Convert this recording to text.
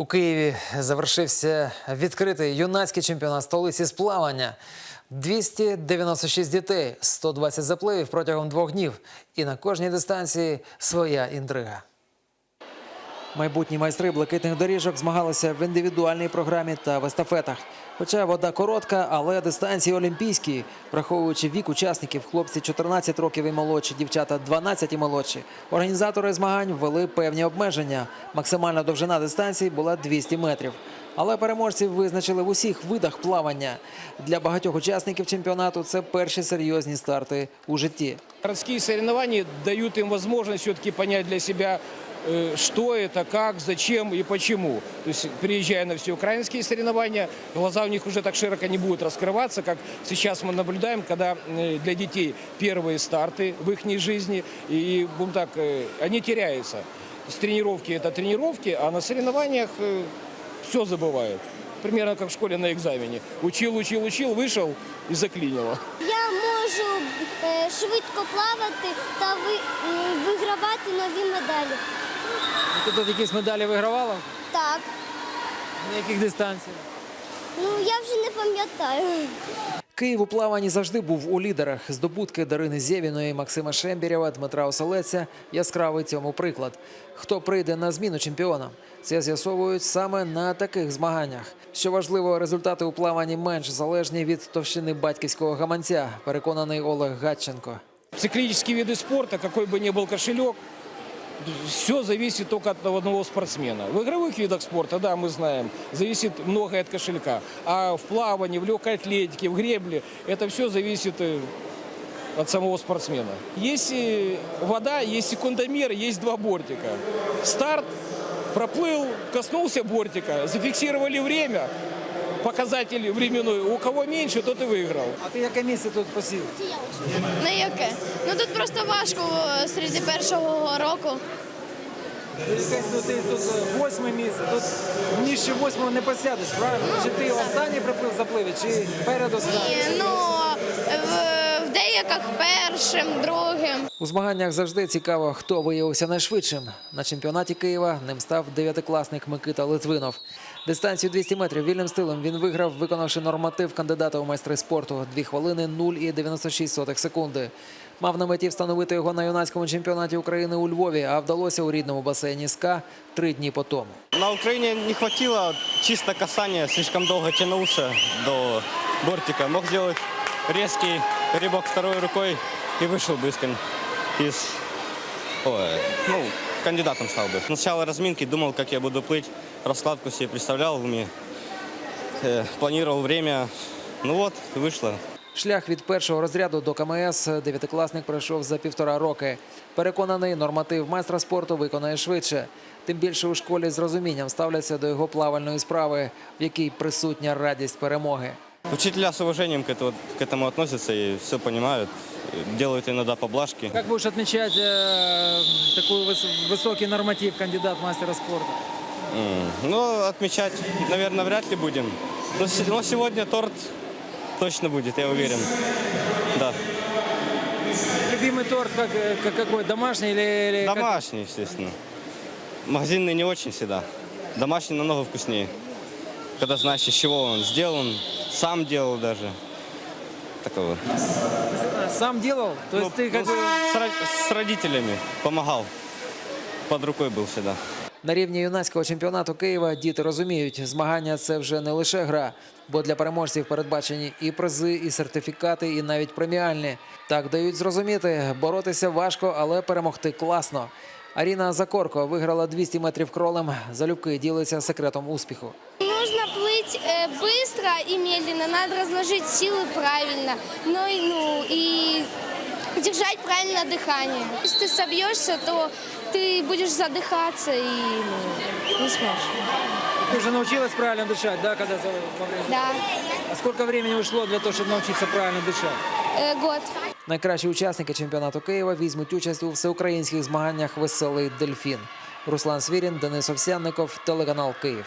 У Києві завершився відкритий юнацький чемпіонат столиці з плавання. 296 дітей, 120 запливів протягом двох днів. І на кожній дистанції своя інтрига. Майбутні майстри блакитних доріжок змагалися в індивідуальній програмі та в естафетах. Хоча вода коротка, але дистанції олімпійські, враховуючи вік учасників, хлопці 14 років і молодші, дівчата 12 і молодші. Організатори змагань ввели певні обмеження. Максимальна довжина дистанції була 200 метрів. Але переможців визначили в усіх видах плавання. Для багатьох учасників чемпіонату це перші серйозні старти у житті. Городские соревнования дают им возможность все-таки понять для себя, э, что это, как, зачем и почему. То есть, приезжая на все украинские соревнования, глаза у них уже так широко не будут раскрываться, как сейчас мы наблюдаем, когда э, для детей первые старты в их жизни, и, будем так, э, они теряются. С тренировки это тренировки, а на соревнованиях все забывают. Примерно как в школе на экзамене. Учил, учил, учил, вышел и заклинило. Я можу швидко плавати та вигравати нові медалі. Ти тут якісь медалі вигравала? Так, На яких дистанціях? ну я вже не пам'ятаю. Київ у плаванні завжди був у лідерах. Здобутки Дарини Зєвіної, Максима Шембірєва, Дмитра Оселеця – яскравий цьому приклад. Хто прийде на зміну чемпіонам? Це з'ясовують саме на таких змаганнях. Що важливо, результати у плаванні менш залежні від товщини батьківського гаманця, переконаний Олег Гатченко. Циклические виды спорта, какой бы ни был кошелек, все зависит только от одного спортсмена. В игровых видах спорта, да, мы знаем, зависит многое от кошелька. А в плавании, в легкой атлетике, в гребле, это все зависит э, от самого спортсмена. Есть вода, есть секундомер, есть два бортика. Старт, проплыл, коснулся бортика, зафиксировали время, показатель временной. У кого меньше, тот и выиграл. А ти яке місце тут посів? На яке? Ну тут просто важко е, серед першого року. Ну, ти тут восьме місце. Тут нижче восьмого не посядеш, правильно? Чи ти останній приплив запливе, чи передостанній? Ні, ну, в першим, другим. У змаганнях завжди цікаво, хто виявився найшвидшим. На чемпіонаті Києва ним став дев'ятикласник Микита Литвинов. Дистанцію 200 метрів вільним стилем він виграв, виконавши норматив кандидата у майстри спорту 2 хвилини 0,96 секунди. Мав на меті встановити його на юнацькому чемпіонаті України у Львові, а вдалося у рідному басейні СКА три дні по тому. На Украине не хватило чисто касания, слишком долго тянулся до бортика. Мог сделать резкий рыбок второй рукой и вышел бы из, кон- из- ой, ну, кандидатом стал бы. Сначала разминки думал, как я буду плыть, раскладку себе представлял в уме, э, планировал время. Ну вот, и вышло. Шлях від першого розряду до КМС дев'ятикласник пройшов за півтора роки. Переконаний, норматив майстра спорту виконає швидше. Тим більше у школі з розумінням ставляться до його плавальної справи, в якій присутня радість перемоги. Учителя с уважением к этому, к этому относятся и все понимают, э, делают иногда поблажки. Как будешь отмечать э, такой высокий норматив кандидат мастера спорта? М, Ну, отмечать, наверное, вряд ли будем. Но, но сегодня торт точно будет, я уверен. Да. Любимый торт как, как какой? Домашний или, или как- Домашний, естественно. Магазинный не очень всегда. Домашний намного вкуснее. Когда знаешь, из чего он сделан, сам делал даже. Такого. А, Сам делал? То есть Ну, ты как ну, бы... с, ро- с родителями помогал. Под рукой был всегда. На рівні юнацького чемпіонату Києва діти розуміють, змагання це вже не лише гра, бо для переможців передбачені і призи, і сертифікати, і навіть преміальні. Так дають зрозуміти, боротися важко, але перемогти класно. Аріна Закорко виграла 200 метрів кролем. Залюбки ділиться секретом успіху. Нужно плыть э, быстро и медленно, надо разложить силы правильно, ну и, ну, и держать правильно дыхание. Если ты собьешься, то ты будешь задыхаться и ну, не сможешь. Ти вже навчилась правильно дишати, да, коли Да, А скільки времени ушло для того, щоб навчитися правильно дишати? Э, год. Найкращі учасники чемпіонату Києва візьмуть участь у всеукраїнських змаганнях Веселий дельфін. Руслан Свірін, Денис Овсянников, телеканал Київ.